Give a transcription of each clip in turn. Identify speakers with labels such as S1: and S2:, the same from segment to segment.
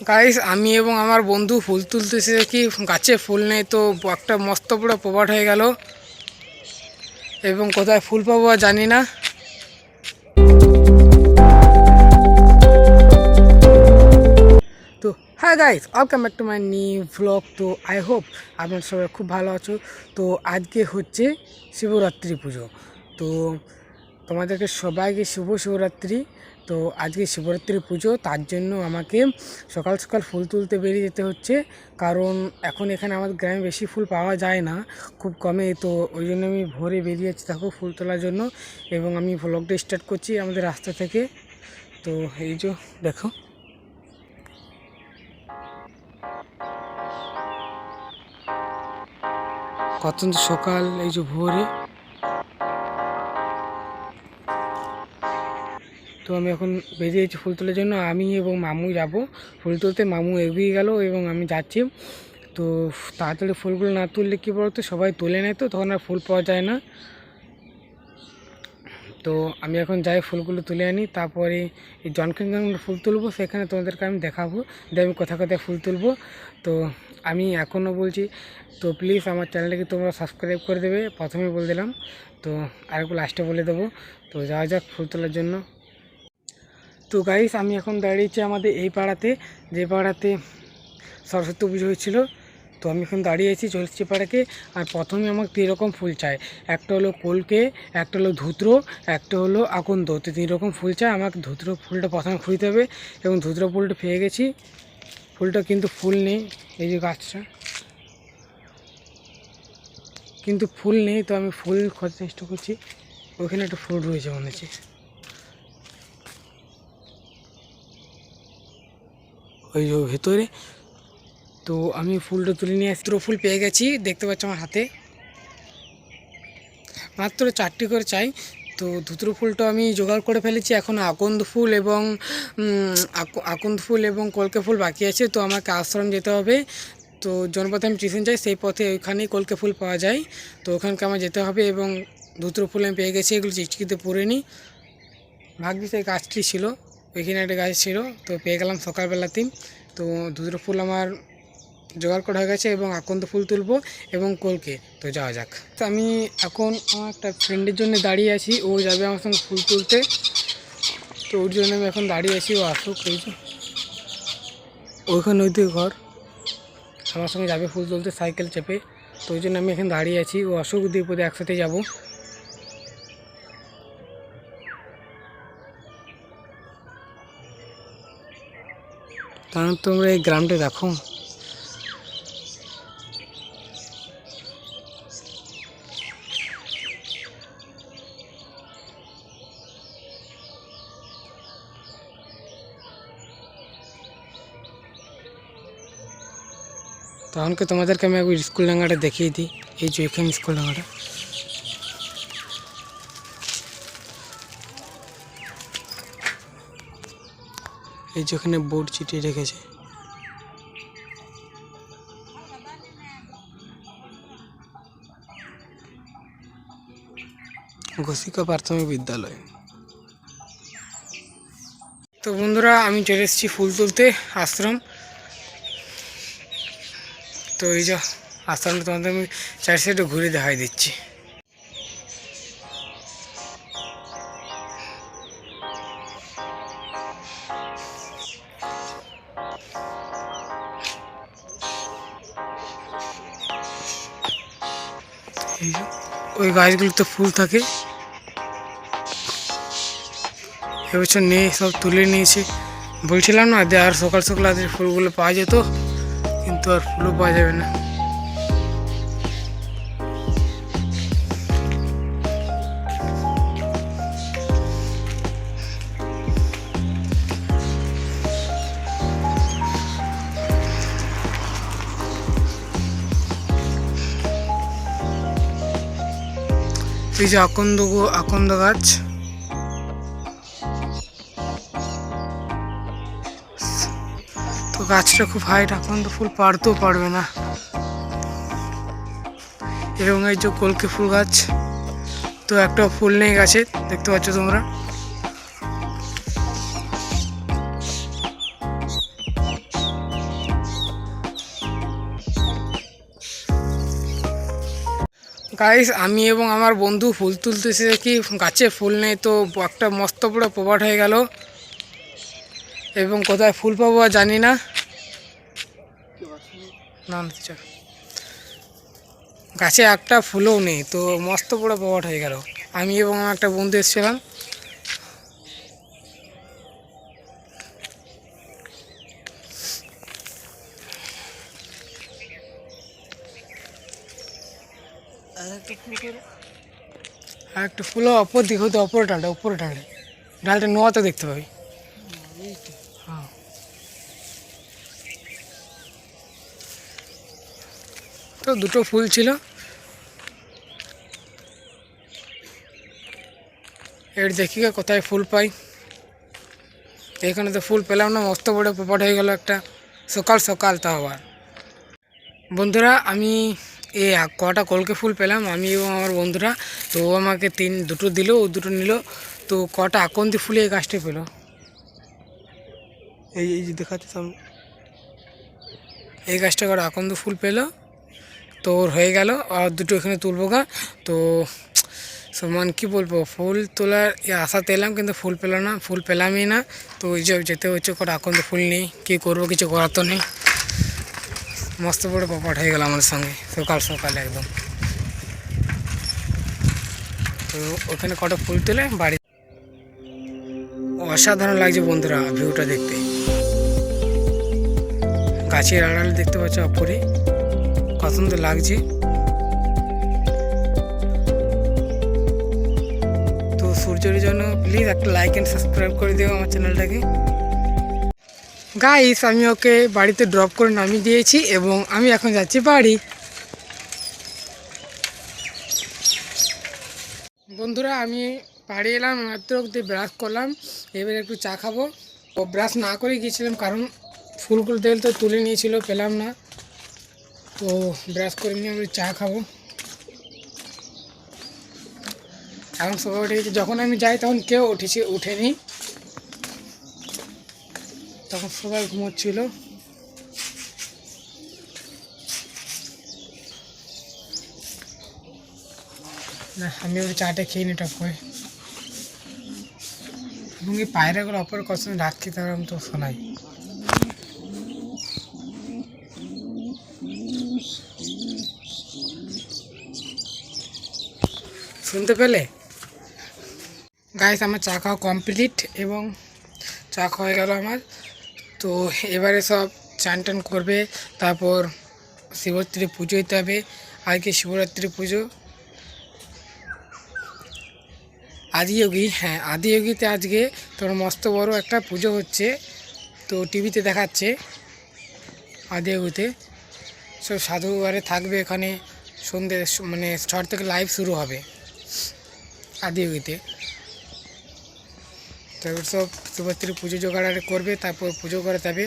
S1: Guys আমি এবং আমার বন্ধু ফুল তুলতেছি দেখি। গাছে ফুল নেই তো একটা মস্ত বড় প্রবাট হয়ে গেল। এবং কোথায় ফুল পাবো জানি না। তো হ্যাঁ guys welcome back to my new vlog তো আই হোপ আপনার সবাই খুব ভালো আছো। তো, আজকে হচ্ছে শিবরাত্রি পুজো। তো, তোমাদেরকে সবাইকে শুভ শিবরাত্রি। তো আজকে শিবরাত্রি পুজো, তার জন্য আমাকে সকাল সকাল ফুল তুলতে বেরিয়ে যেতে হচ্ছে। কারণ এখন এখানে আমাদের গ্রামে বেশি ফুল পাওয়া যায় না, খুব কমে। তো ওই জন্য আমি ভোরে বেরিয়ে দেখো ফুল তোলার জন্য এবং আমি ভ্লগটা স্টার্ট করছি আমাদের রাস্তা থেকে। তো এই যে দেখো। কত সকাল, এই যে ভোরে। তো আমি এখন বেরিয়েছি ফুল তোলার জন্য। আমি এবং মামু যাব। ফুল তুলতে মামু এগিয়ে গেল এবং আমি যাচ্ছি। তো তাড়াতাড়ি ফুলগুলো না তুললে কী বলতো? সবাই তুলে নেয় তো, তখন আর ফুল পাওয়া যায় না। তো আমি এখন যাই ফুলগুলো তুলে আনি। তারপরে এই যখন ফুল তুলবো, সেখানে তোমাদেরকে আমি দেখাবো। যে আমি কোথায় কোথায় ফুল তুলবো। তো আমি এখনও বলছি, তো প্লিজ আমার চ্যানেলটাকে তোমরা সাবস্ক্রাইব করে দেবে। প্রথমে বলে দিলাম। তো আরেকটু লাস্টে বলে দেবো। তো যাওয়া যাক ফুল তোলার জন্য। তো গাইস আমি এখন দাঁড়িয়েছি আমাদের এই পাড়াতে, যে পাড়াতে সরস্বতী পুজো হয়েছিল। তো আমি এখন দাঁড়িয়ে আছি চলছি পাড়াকে, আর প্রথমে আমাকে তিন রকম ফুল চাই। একটা হলো কলকে, একটা হলো ধুত্র, একটা হলো আকন্দ। তো তিন রকম ফুল চাই, আমাকে ধুত্র ফুলটা প্রথমে খুঁজতে হবে। এবং ধুত্র ফুলটা পেয়ে গেছি। ফুলটা কিন্তু ফুল নেই, এই যে গাছটা। কিন্তু ফুল নেই, তো আমি ফুল খোঁজার চেষ্টা করছি। ওখানে একটা ফুল রয়েছে মনে হচ্ছে ওই ভেতরে। তো আমি ফুলটা তুলে নিয়ে আসি দুটো ফুল পেয়ে গেছি। দেখতে পাচ্ছ আমার হাতে। মাত্র চারটি করে চাই। তো ধুতুরো ফুলটা আমি জোগাড় করে ফেলেছি। এখন আকন্দ ফুল এবং আক- আকন্দ ফুল এবং কলকে ফুল বাকি আছে। তো আমাকে আশ্রম যেতে হবে। তো জনপথে আমি টিউশন যাই। সেই পথে ওইখানেই কলকে ফুল পাওয়া যায়। তো ওখানকে আমার যেতে হবে এবং ধুতুরো ফুল আমি পেয়ে গেছি। এগুলো চিকচিকিতে পরে নিই। ভাগ্যিস এই গাছটি ছিল। ওইখানে একটা গাছ ছিল, তো পেয়ে গেলাম সকালবেলাতেই তো দুটো ফুল আমার জোগাড় করা হয়ে গেছে এবং আকন্দ ফুল তুলবো এবং কলকে। তো যাওয়া যাক। তো আমি এখন আমার একটা ফ্রেন্ডের জন্য দাঁড়িয়ে আছি, ও যাবে আমার সঙ্গে ফুল তুলতে। তো ওর জন্য আমি এখন দাঁড়িয়ে আছি, ও আসুক, এই ওইখানে ওই ঘর। আমার সঙ্গে যাবে ফুল তুলতে, সাইকেল চেপে। তো ওই জন্য আমি এখানে দাঁড়িয়ে আছি, ও অশোক দ্বীপদে একসাথে যাব। কারণ তোমরা এই গ্রামটা দেখো তখনকে তোমাদেরকে আমি একবার স্কুল ডাঙ্গাটা দেখিয়ে দিই। এই যে এখানে স্কুল ডাঙ্গাটা। এই যে ওখানে বোর্ড চিটিয়ে রেখেছে। ঘোষিকা প্রাথমিক বিদ্যালয়। তো বন্ধুরা, আমি চলে এসেছি ফুল তুলতে, আশ্রম। তো এই যে আশ্রমটা তোমাদের আমি চার সাইডে ঘুরে দেখাই দিচ্ছি। ওই গাছগুলোতে ফুল থাকে। এবছর নেই, সব তুলে নিয়েছে। বলছিলাম না আর সকাল সকাল আজ ফুলগুলো পাওয়া যেত, কিন্তু আর ফুলও পাওয়া যাবে না। এই যে আকন্দ আকন্দ গাছ। তো গাছটা খুব হাইট, আকন্দ ফুল পারতেও পারবে না। এবং এই যে কলকে ফুল গাছ, তো একটা ফুল নেই গাছে, দেখতে পাচ্ছ তোমরা? গাইস আমি এবং আমার বন্ধু ফুল তুলতেছি দেখি। গাছে ফুল নেই তো একটা মস্ত বড় প্রবাট হয়ে গেল। এবং কোথায় ফুল পাবো জানি না। গাছে একটা ফুলও নেই তো মস্ত বড় প্রবাট হয়ে গেল। আমি এবং আমার একটা বন্ধু এসেছিলাম আর একটা ফুলও অপর দিকে হয়তো অপর ডালটা উপরে ডালে। ডালটা নোয়াতে দেখতে পাবি। হ্যাঁ। তো দুটো ফুল ছিল। এর দেখি কোথায় ফুল পাই। এখানে তো ফুল পেলাম না, মস্ত বড় পোপট হয়ে গেল একটা। সকাল সকাল তা আবার। বন্ধুরা, আমি এই কটা কলকে ফুল পেলাম আমি এবং আমার বন্ধুরা। তো ও আমাকে তিন দুটো দিল ও দুটো নিল। তো কটা আকন্দি ফুলে এই গাছটা পেল? এই এই যে দেখাচ্ছে সামনে। এই গাছটা কটা আকন্দ ফুল পেল? তো ওর হয়ে গেল আর দুটো এখানে তুলবো গা। তো সমান কি বলব ফুল তোলার আশাতে এলাম কিন্তু ফুল পেলাম না ফুল পেলামই না। তো ওই যে যেতে হচ্ছে কটা আকন্দ ফুল নেই কী করব কিছু করার তো নেই। মস্ত বড় পপাট হয়ে গেল আমার সঙ্গে, সকাল সকালে একদম। তো ওখানে কটা ফুল তুলে? বাড়ি অসাধারণ লাগছে বন্ধুরা ভিউটা দেখতে। গাছের আড়ালে দেখতে পাচ্ছ অপরে কত সুন্দর লাগছে। তো সূর্যের জন্য প্লিজ একটা লাইক অ্যান্ড সাবস্ক্রাইব করে দিও আমার চ্যানেলটাকে গাইস আমি ওকে বাড়িতে ড্রপ করে নামিয়ে দিয়েছি এবং আমি এখন যাচ্ছি বাড়ি। বন্ধুরা, আমি বাড়ি এলাম মাত্র দিয়ে ব্রাশ করলাম, এবার একটু চা খাব। ও ব্রাশ না করে গিয়েছিলাম, কারণ ফুলগুলো তেল তো তুলে নিয়েছিল, পেলাম না। তো ব্রাশ করে নিয়ে আমি চা খাব। এখন সবাই উঠে গেছে যখন আমি যাই তখন কেউ উঠেছে, উঠেনি। তখন সবাই ঘুমোচ্ছিল। না, আমি ওই চাটা খেয়ে নি করে। এবং এই পায়রাগুলো অপর কত ডাকছি তার আমি তো শোনাই শুনতে পেলে? গাইস আমার চা খাওয়া কমপ্লিট এবং চা খাওয়া গেল আমার। তো এবারে সব চান টান করবে, তারপর শিবরাত্রি পুজো দিতে হবে। আজকে শিবরাত্রি পুজো। আদিযোগী হ্যাঁ আদিযোগীতে আজকে তোর মস্ত বড় একটা পুজো হচ্ছে, তো টিভিতে দেখাচ্ছে আদিযোগীতে সব সাধুবারে থাকবে এখানে সন্ধ্যে মানে ছটা থেকে লাইভ শুরু হবে আদিযোগীতে তারপর সব শিবরাত্রি পুজো জোগাড় করবে, তারপর পুজো করাতে হবে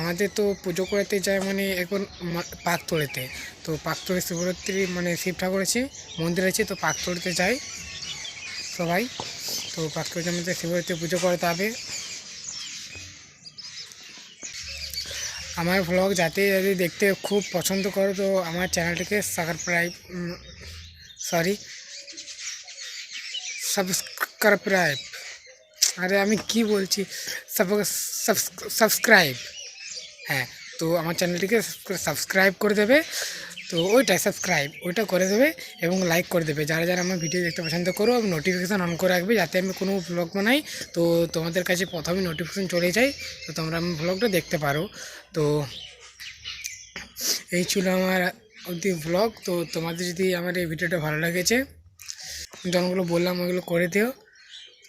S1: আমাদের তো পুজো করাতে যায় মানে এখন পাকতোড়েতে তো পাকতোড়ে শিবরাত্রি মানে শিব ঠাকুর আছে মন্দির আছে, তো পাকতোড়েতে যাই সবাই। তো পাকতোড়ের মধ্যে শিবরাত্রি পুজো করাতে হবে আমার ভ্লগ যাতে যদি দেখতে খুব পছন্দ করো, তো আমার চ্যানেলটিকে সাবস্ক্রাইব সরি সাবস্ক্রাইব আরে আমি কি বলছি? সাবস্ক্রাইব। হ্যাঁ তো আমার চ্যানেলটিকে সাবস্ক্রাইব করে দেবে। তো ওইটাই সাবস্ক্রাইব, ওইটা করে দেবে এবং লাইক করে দেবে। যারা যারা আমার ভিডিও দেখতে পছন্দ করো নোটিফিকেশান অন করে রাখবে, যাতে আমি কোনো ব্লগ বানাই, তো তোমাদের কাছে প্রথমে নোটিফিকেশান চলে যায়, তো তোমরা আমার ব্লগটা দেখতে পারো। তো এই ছিল আমার অবধি ব্লগ তো তোমাদের যদি আমার এই ভিডিওটা ভালো লেগেছে যখনগুলো বললাম ওইগুলো করে দিও।